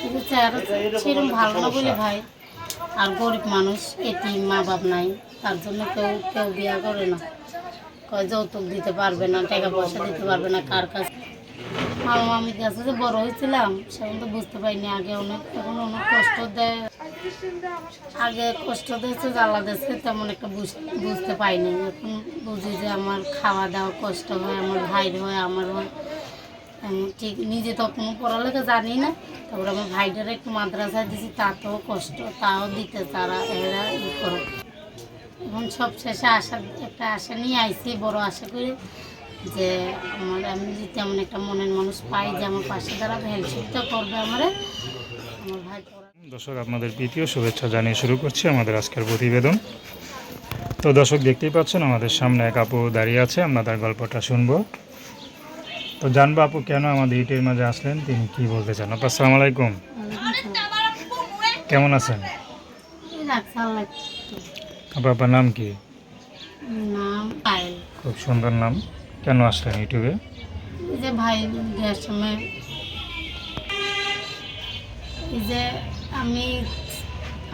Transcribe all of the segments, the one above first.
কিন্তু সেরকম ভালো না বলে ভাই, আর গরিব মানুষ, এটি মা বাপ নাই, তার জন্য কেউ কেউ বিয়া করে না। কয় যৌতুক দিতে পারবে না, টাকা পয়সা দিতে পারবে না, কার কাছে? মামা মামির কাছে যে বড় হয়েছিলাম সেখান তো বুঝতে পারিনি, আগে অনেক, এখন অনেক কষ্ট দেয়। আগে কষ্ট দিয়েছে, জ্বালা দিয়েছে, তেমন একটা বুঝ- বুঝতে পাইনি এখন বুঝি যে আমার খাওয়া দাওয়া কষ্ট হয়, আমার ভাইয়ের হয়, আমার হয়। আমি ঠিক নিজে তো কোনো পড়ালেখা জানি না। তারপরে আমার ভাইটারে একটু মাদ্রাসায় দিয়েছি তাতেও কষ্ট, তাও দিতে তারা এরা ই করে। এখন সব শেষে আশা, একটা আশা নিয়ে আইছি, বড় আশা করি যে আমার আমি যদি তেমন একটা মনের মানুষ পাই যে আমার পাশে দাঁড়াবে হেল্পটা করবে আমারে, আমার ভাই দর্শক, আপনাদের প্রীতীয় শুভেচ্ছা জানিয়ে শুরু করছি আমাদের আজকের প্রতিবেদন। তো দর্শক, দেখতেই পাচ্ছেন আমাদের সামনে এক আপু দাঁড়িয়ে আছে, আমরা তার গল্পটা শুনব। তো জানব আপু, কেন আমাদের ইটের মাঝে আসলেন? তিনি কি বলতে চান? আপু, আসসালামু আলাইকুম। কেমন আছেন? আপু, আপনার নাম কি? খুব সুন্দর নাম। কেন আসলেন ইউটিউবে? যে ভাই বিয়ার সময় যে আমি,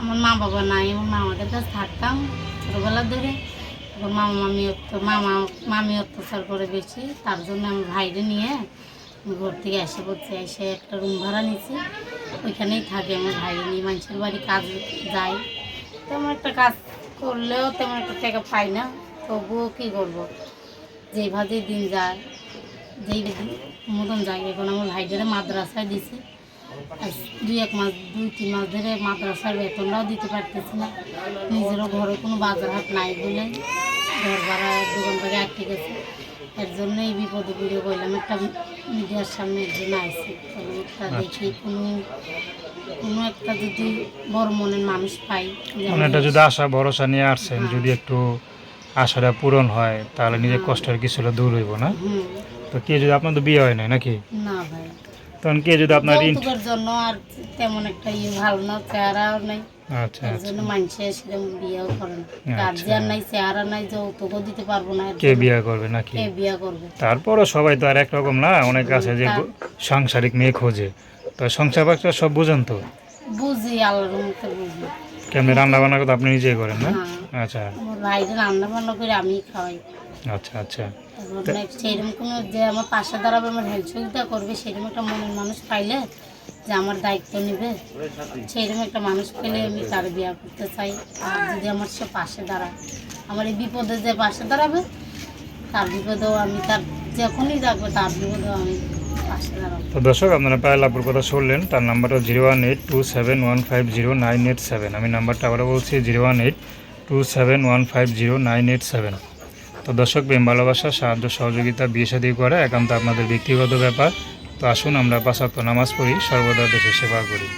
আমার মা বাবা নাই, আমার মামাদের কাছে থাকতাম ছোটোবেলা ধরে। এখন মামা মামি মামা মামি অত্যাচার করে বেশি, তার জন্য আমি ভাইরে নিয়ে ঘর থেকে এসে পড়ছি, এসে একটা রুম ভাড়া নিয়েছি। ওইখানেই থাকে আমার ভাইরে নিয়ে, মানুষের বাড়ি কাজ যাই। তেমন একটা কাজ করলেও তেমন একটা টাকা পাই না, তবুও কী করব? যেভাবে দিন যায়, যেই মতন যায় এখন আমার ভাইটারে মাদ্রাসায় দিছি। দুই এক মাস, দুই তিন মাস ধরে মাদ্রাসার বেতনটাও দিতে পারতেছি না। নিজেরও ঘরে কোনো বাজার হাট নাই বলে ঘর ভাড়া দোকান থেকে আটকে গেছে। এর জন্য এই বিপদে পড়ে বললাম একটা মিডিয়ার সামনে একজন আইসি একটা দেখি কোনো কোনো একটা যদি বড় মনের মানুষ পাই মানে এটা যদি আশা ভরসা নিয়ে আসছেন যদি একটু আশাটা পূরণ হয় তাহলে নিজের কষ্টের কিছুটা দূর হইব না? তো কে যদি আপনার তো বিয়ে হয় নাই নাকি? না ভাই। তখন কে যদি আপনার জন্য আর তেমন একটা ইয়ে ভালো না চেহারাও নাই। আচ্ছা এর আচ্ছা। জন্য মানুষে সেরকম বিয়েও করে না। আচ্ছা। গার্জিয়ান নাই চেহারা নাই যৌতুকও দিতে পারব না এর কে বিয়ে করবে নাকি? কে বিয়ে করবে? তারপরও সবাই তো আর একরকম না অনেক আছে যে সাংসারিক মেয়ে খোঁজে। তো সংসার বাচ্চা সব বুঝেন তো? বুঝি আল্লাহর মতো বুঝি। কেমনি রান্না বান্না করতে আপনি নিজেই করেন না? হ্যাঁ। আচ্ছা। আমার ভাইকে রান্না বান্না করে আমি খাওয়াই। আচ্ছা আচ্ছা। সেরকম কোনো যে আমার পাশে দাঁড়াবে আমার হেল্প সহযোগিতা করবে সেরকম একটা মনের মানুষ পাইলে যে আমার দায়িত্ব নেবে, সেরকম একটা মানুষ পেলে আমি তার বিয়ে করতে চাই। আর যদি আমার সে পাশে দাঁড়ায়, আমার এই বিপদে যে পাশে দাঁড়াবে, তার বিপদেও আমি তার যখনই রাখব তার বিপদেও আমি তো দর্শক, আপনারা পায়েল আপুর কথা শুনলেন, তার নাম্বারটা zero one eight two seven one five zero nine eight seven. আমি নাম্বারটা আবারও বলছি, zero one eight two seven one five zero nine eight seven. তো দর্শক, প্রেম, ভালোবাসা, সাহায্য, সহযোগিতা, বিয়ে সাদী করে একান্ত আপনাদের ব্যক্তিগত ব্যাপার। তো আসুন আমরা পাঁচাত্ত নামাজ পড়ি সর্বদা দেশের সেবা করি।